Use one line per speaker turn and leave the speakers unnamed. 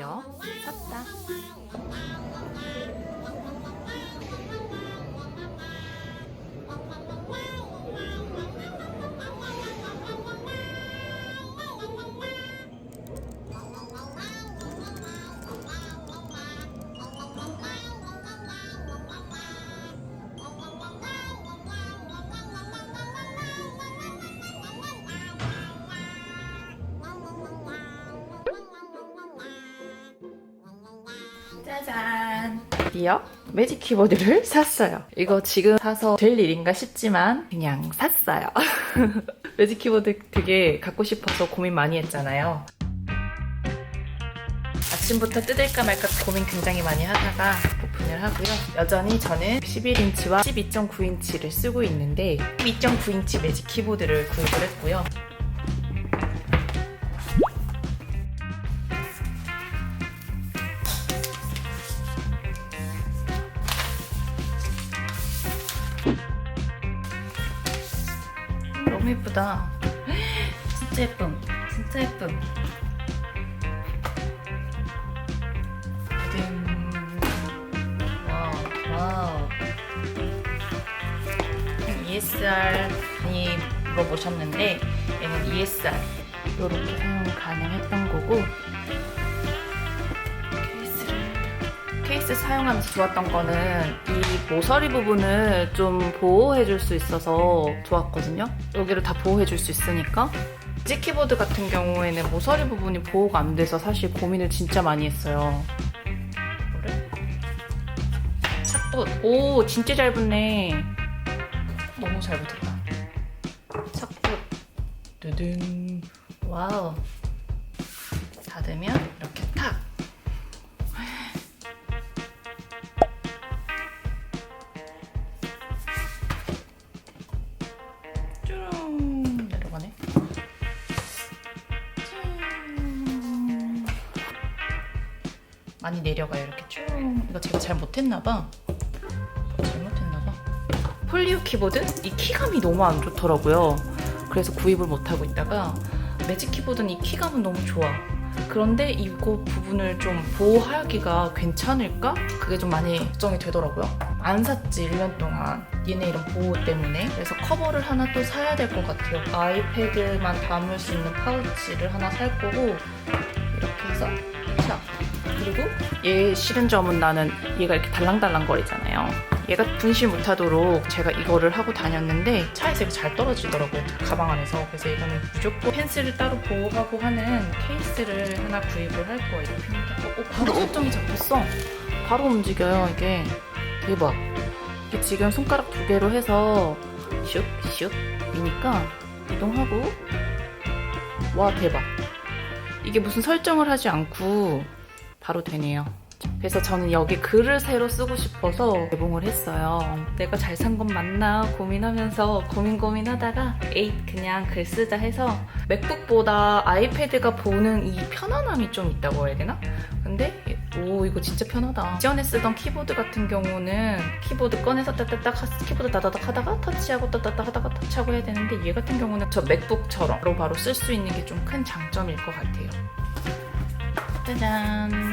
드디어 샀다. 짜잔! 드디어 매직 키보드를 샀어요. 이거 지금 사서 될 일인가 싶지만 그냥 샀어요. 매직 키보드 되게 갖고 싶어서 고민 많이 했잖아요. 아침부터 뜯을까 말까 고민 굉장히 많이 하다가 오픈을 하고요. 여전히 저는 11인치와 12.9인치를 쓰고 있는데 12.9인치 매직 키보드를 구입을 했고요. 너무 예쁘다. 진짜 예쁨. 진짜 예쁨. 짠. 와우, 와우. ESR 많이 물어보셨는데 얘는 ESR 이렇게 사용 가능했던 케이스 사용하면서 좋았던 거는 이 모서리 부분을 좀 보호해 줄 수 있어서 좋았거든요. 여기를 다 보호해 줄 수 있으니까. 지 키보드 같은 경우에는 모서리 부분이 보호가 안 돼서 사실 고민을 진짜 많이 했어요. 샷붓. 오, 진짜 잘 붙네. 너무 잘 붙었다. 샷붓. 두둥. 와우. 닫으면 이렇게 많이 내려가요 이렇게 쭉. 이거 제가 잘 못했나봐. 잘못했나봐. 폴리오 키보드 이 키감이 너무 안 좋더라고요. 그래서 구입을 못하고 있다가 매직 키보드는 이 키감은 너무 좋아. 그런데 이거 부분을 좀 보호하기가 괜찮을까? 그게 좀 많이 걱정이 되더라고요. 안 샀지, 1년 동안. 얘네 이런 보호 때문에. 그래서 커버를 하나 또 사야 될 것 같아요. 아이패드만 담을 수 있는 파우치를 하나 살 거고, 이렇게 해서, 자. 얘 싫은 점은 나는 얘가 이렇게 달랑달랑 거리잖아요. 얘가 분실 못하도록 제가 이거를 하고 다녔는데 차에서 이거 잘 떨어지더라고요. 가방 안에서. 그래서 이거는 무조건 펜슬을 따로 보호하고 하는 케이스를 하나 구입을 할 거예요. 어, 어, 바로 설정이 잡혔어. 바로 움직여요, 이게. 대박. 이게 지금 손가락 두 개로 해서 슉, 슉 이니까 이동하고 와, 대박. 이게 무슨 설정을 하지 않고 바로 되네요. 그래서 저는 여기 글을 새로 쓰고 싶어서 개봉을 했어요. 내가 잘 산 건 맞나 고민하면서 고민 고민하다가 에이 그냥 글 쓰자 해서 맥북보다 아이패드가 보는 이 편안함이 좀 있다고 해야 되나? 근데 오 이거 진짜 편하다. 이전에 쓰던 키보드 같은 경우는 키보드 꺼내서 따따딱 하- 키보드 다다닥 하다가 터치하고 따따딱 하다가 터치하고 해야 되는데 얘 같은 경우는 저 맥북처럼 바로바로 쓸 수 있는 게 좀 큰 장점일 것 같아요. 짜잔.